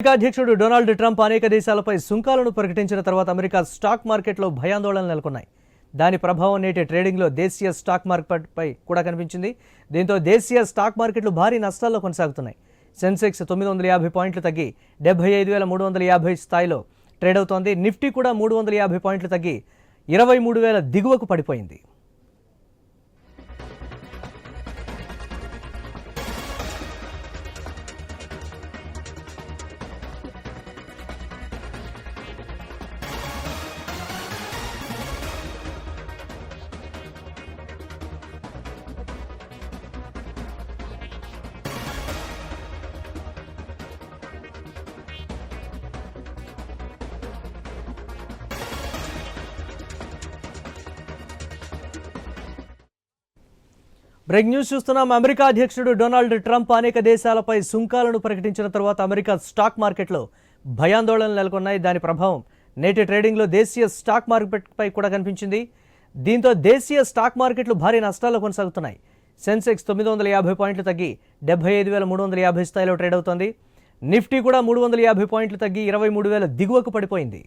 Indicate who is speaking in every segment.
Speaker 1: America అధ్యక్షుడు Donald Trump అనేక దేశాలపై సుంకాలను ప్రకటించిన తర్వాత అమెరికా స్టాక్ మార్కెట్లో భయాందోళనలు నెలకొన్నాయి. దాని ప్రభావం నేటి ట్రేడింగ్లో దేశీయ స్టాక్ మార్కెట్పై కూడా కనిపించింది. దీంతో దేశీయ స్టాక్ మార్కెట్లు భారీ నష్టాల్లో కొనసాగుతున్నాయి. సెన్సెక్స్ తొమ్మిది వందల యాభై పాయింట్లు తగ్గి డెబ్బై ఐదు వేల మూడు వందల యాభై స్థాయిలో ట్రేడ్ అవుతోంది. నిఫ్టీ కూడా మూడు వందల యాభై పాయింట్లు తగ్గి ఇరవై మూడు వేల దిగువకు పడిపోయింది. బ్రేక్ న్యూస్ చూస్తున్నాం. అమెరికా అధ్యక్షుడు డొనాల్డ్ ట్రంప్ అనేక దేశాలపై సుంకాలను ప్రకటించిన తర్వాత అమెరికా స్టాక్ మార్కెట్లో భయాందోళనలు నెలకొన్నాయి. దాని ప్రభావం నేటి ట్రేడింగ్లో దేశీయ స్టాక్ మార్కెట్పై కూడా కనిపించింది. దీంతో దేశీయ స్టాక్ మార్కెట్లు భారీ నష్టాల్లో కొనసాగుతున్నాయి. సెన్సెక్స్ తొమ్మిది వందల యాభై పాయింట్లు తగ్గి డెబ్బై ఐదు వేల మూడు వందల యాభై స్థాయిలో ట్రేడ్ అవుతోంది. నిఫ్టీ కూడా మూడు వందల యాభై పాయింట్లు తగ్గి ఇరవై మూడు వేల దిగువకు పడిపోయింది.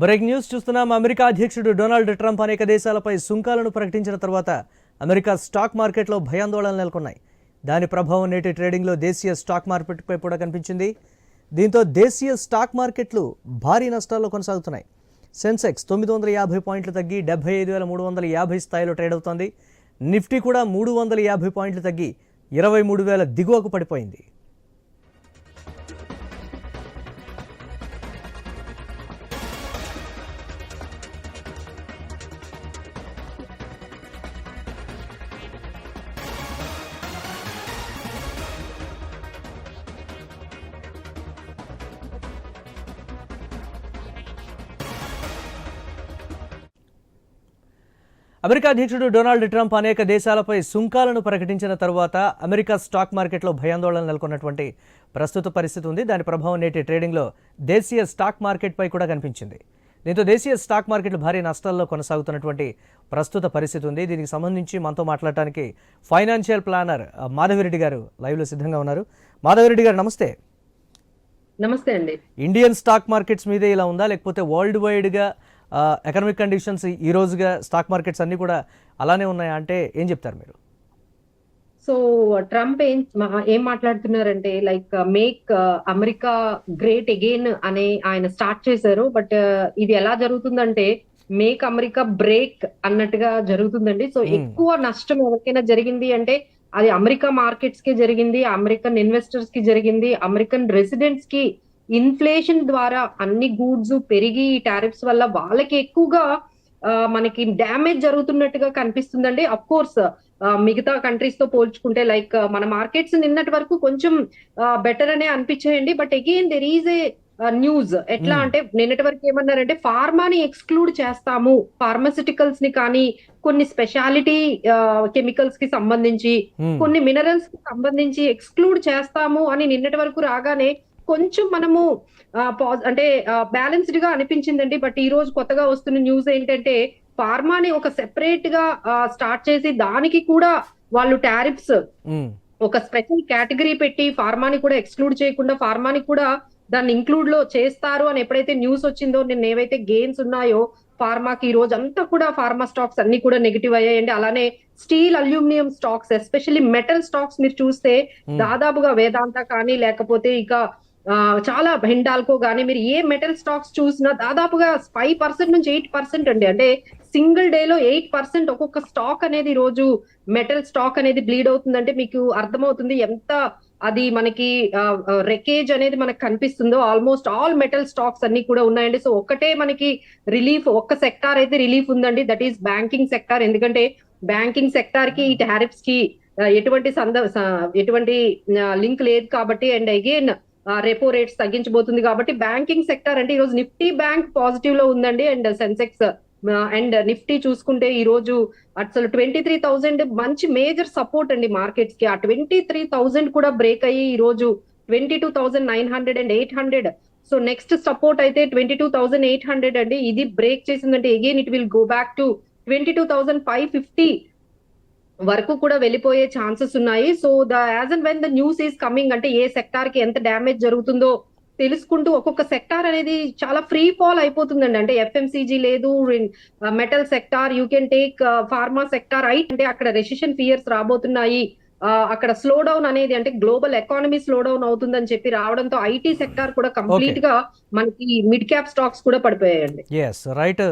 Speaker 1: బ్రేక్ న్యూస్ చూస్తున్నాం. అమెరికా అధ్యక్షుడు డొనాల్డ్ ట్రంప్ అనేక దేశాలపై సుంకాలను ప్రకటించిన తర్వాత అమెరికా స్టాక్ మార్కెట్లో భయాందోళనలు నెలకొన్నాయి. దాని ప్రభావం నేటి ట్రేడింగ్లో దేశీయ స్టాక్ మార్కెట్పై కూడా కనిపించింది. దీంతో దేశీయ స్టాక్ మార్కెట్లు భారీ నష్టాల్లో కొనసాగుతున్నాయి. సెన్సెక్స్ తొమ్మిది వందల యాభై పాయింట్లు తగ్గి డెబ్బై ఐదు వేల మూడు వందల యాభై స్థాయిలో ట్రేడ్ అవుతోంది. నిఫ్టీ కూడా మూడు వందల యాభై పాయింట్లు తగ్గి ఇరవై మూడు వేల దిగువకు పడిపోయింది. అమెరికా అధ్యక్షుడు డొనాల్డ్ ట్రంప్ అనేక దేశాలపై సుంకాలను ప్రకటించిన తర్వాత అమెరికా స్టాక్ మార్కెట్లో భయాందోళన నెలకొన్నటువంటి ప్రస్తుత పరిస్థితి ఉంది. దాని ప్రభావం నేటి ట్రేడింగ్లో దేశీయ స్టాక్ మార్కెట్పై కూడా కనిపించింది. దీంతో దేశీయ స్టాక్ మార్కెట్లు భారీ నష్టాల్లో కొనసాగుతున్నటువంటి ప్రస్తుత పరిస్థితి ఉంది. దీనికి సంబంధించి మనతో మాట్లాడటానికి ఫైనాన్షియల్ ప్లానర్ మాధవిరెడ్డి గారు లైవ్లో సిద్ధంగా ఉన్నారు. మాధవిరెడ్డి గారు నమస్తే.
Speaker 2: నమస్తే అండి.
Speaker 1: ఇండియన్ స్టాక్ మార్కెట్స్ మీదే ఇలా ఉందా? లేకపోతే వరల్డ్ వైడ్గా ఎకనామిక్ కండిషన్స్ ఈ రోజుగా స్టాక్ మార్కెట్స్ అన్నీ కూడా అలానే ఉన్నాయా? అంటే ఏం చెప్తారు మీరు?
Speaker 2: సో ట్రంప్ ఏం ఏం మాట్లాడుతున్నారంటే like make America great again అనే ఆయన స్టార్ట్ చేశారు. బట్ ఇది ఎలా జరుగుతుందంటే మేక్ అమెరికా బ్రేక్ అన్నట్టుగా జరుగుతుందండి. So
Speaker 1: Hmm.
Speaker 2: ఎక్కువ నష్టం ఎవరికైనా జరిగింది అంటే అది అమెరికా మార్కెట్స్కి జరిగింది అమెరికన్ ఇన్వెస్టర్స్కి జరిగింది అమెరికన్ రెసిడెంట్స్కి ఇన్ఫ్లేషన్ ద్వారా అన్ని గూడ్స్ పెరిగి టారిఫ్స్ వల్ల వాళ్ళకి ఎక్కువగా మనకి డ్యామేజ్ జరుగుతున్నట్టుగా కనిపిస్తుందండి అఫ్ కోర్స్ మిగతా కంట్రీస్తో పోల్చుకుంటే లైక్ మన మార్కెట్స్ నిన్నటి వరకు కొంచెం బెటర్ అనే అనిపించాయండి but again there is a news ఎట్లా
Speaker 1: Hmm.
Speaker 2: అంటే నిన్నటి వరకు ఏమన్నారంటే ఫార్మాని ఎక్స్క్లూడ్ చేస్తాము ఫార్మసిటికల్స్ని కానీ కొన్ని స్పెషాలిటీ కెమికల్స్కి సంబంధించి
Speaker 1: Hmm.
Speaker 2: కొన్ని మినరల్స్కి సంబంధించి ఎక్స్క్లూడ్ చేస్తాము అని నిన్నటి వరకు రాగానే కొంచెం మనము అంటే బ్యాలెన్స్డ్గా అనిపించిందండి బట్ ఈ రోజు కొత్తగా వస్తున్న న్యూస్ ఏంటంటే ఫార్మాని ఒక సెపరేట్గా స్టార్ట్ చేసి దానికి కూడా వాళ్ళు టారిఫ్స్. ఒక స్పెషల్ కేటగిరీ పెట్టి ఫార్మాని కూడా ఎక్స్క్లూడ్ చేయకుండా ఫార్మాని కూడా దాన్ని ఇంక్లూడ్లో చేస్తారు అని ఎప్పుడైతే న్యూస్ వచ్చిందో నిన్న ఏవైతే గెయిన్స్ ఉన్నాయో ఫార్మాకి ఈ రోజు అంతా కూడా ఫార్మా స్టాక్స్ అన్ని కూడా నెగిటివ్ అయ్యాయండి అలానే steel aluminium stocks especially metal stocks మీరు చూస్తే. దాదాపుగా వేదాంత కానీ లేకపోతే ఇక చాలా హిండాల్కో కానీ మీరు ఏ మెటల్ స్టాక్స్ చూసినా దాదాపుగా ఫైవ్ పర్సెంట్ నుంచి ఎయిట్ పర్సెంట్ అండి. అంటే సింగిల్ డే లో ఎయిట్ పర్సెంట్ ఒక్కొక్క స్టాక్ అనేది రోజు మెటల్ స్టాక్ అనేది బ్లీడ్ అవుతుందంటే మీకు అర్థమవుతుంది ఎంత అది మనకి రెకేజ్ అనేది మనకు కనిపిస్తుందో. ఆల్మోస్ట్ ఆల్ మెటల్ స్టాక్స్ అన్ని కూడా ఉన్నాయండి. సో ఒక్కటే మనకి రిలీఫ్ ఒక్క సెక్టార్ అయితే రిలీఫ్ ఉందండి. దట్ ఈస్ బ్యాంకింగ్ సెక్టార్ ఎందుకంటే బ్యాంకింగ్ సెక్టార్కి ఈ టారిఫ్స్కి ఎటువంటి సంద ఎటువంటి లింక్ లేదు కాబట్టి. అండ్ అగైన్ రెపో రేట్స్ తగ్గించబోతుంది కాబట్టి బ్యాంకింగ్ సెక్టార్ అంటే ఈ రోజు నిఫ్టీ బ్యాంక్ పాజిటివ్లో ఉందండి అండ్ సెన్సెక్స్ అండ్ నిఫ్టీ చూసుకుంటే ఈ రోజు అసలు ట్వంటీ త్రీ థౌసండ్ మంచి మేజర్ సపోర్ట్ అండి మార్కెట్స్కి. ఆ ట్వంటీ త్రీ థౌసండ్ కూడా బ్రేక్ అయ్యి ఈ రోజు twenty two thousand nine hundred and eight hundred so next support అయితే twenty two thousand eight hundred అండి. ఇది బ్రేక్ చేసిందంటే again it will go back to twenty two thousand five fifty వరకు కూడా వెళ్ళిపోయే ఛాన్సెస్ ఉన్నాయి. So the as and when the news is coming అంటే ఏ సెక్టార్కి ఎంత డ్యామేజ్ జరుగుతుందో తెలుసుకుంటూ ఒక్కొక్క సెక్టార్ అనేది చాలా ఫ్రీ ఫాల్ అయిపోతుందండి. అంటే ఎఫ్ఎంసీజీ లేదు metal sector you can take pharma sector I అంటే అక్కడ రెసిషన్ ఫియర్స్ రాబోతున్నాయి. అక్కడ స్లో డౌన్ అనేది అంటే గ్లోబల్ ఎకానమీ స్లో డౌన్ అవుతుందని చెప్పి రావడంతో ఐటీ సెక్టార్ కూడా కంప్లీట్గా మనకి మిడ్ క్యాప్ స్టాక్స్ కూడా పడిపోయాయండి.
Speaker 1: రైట్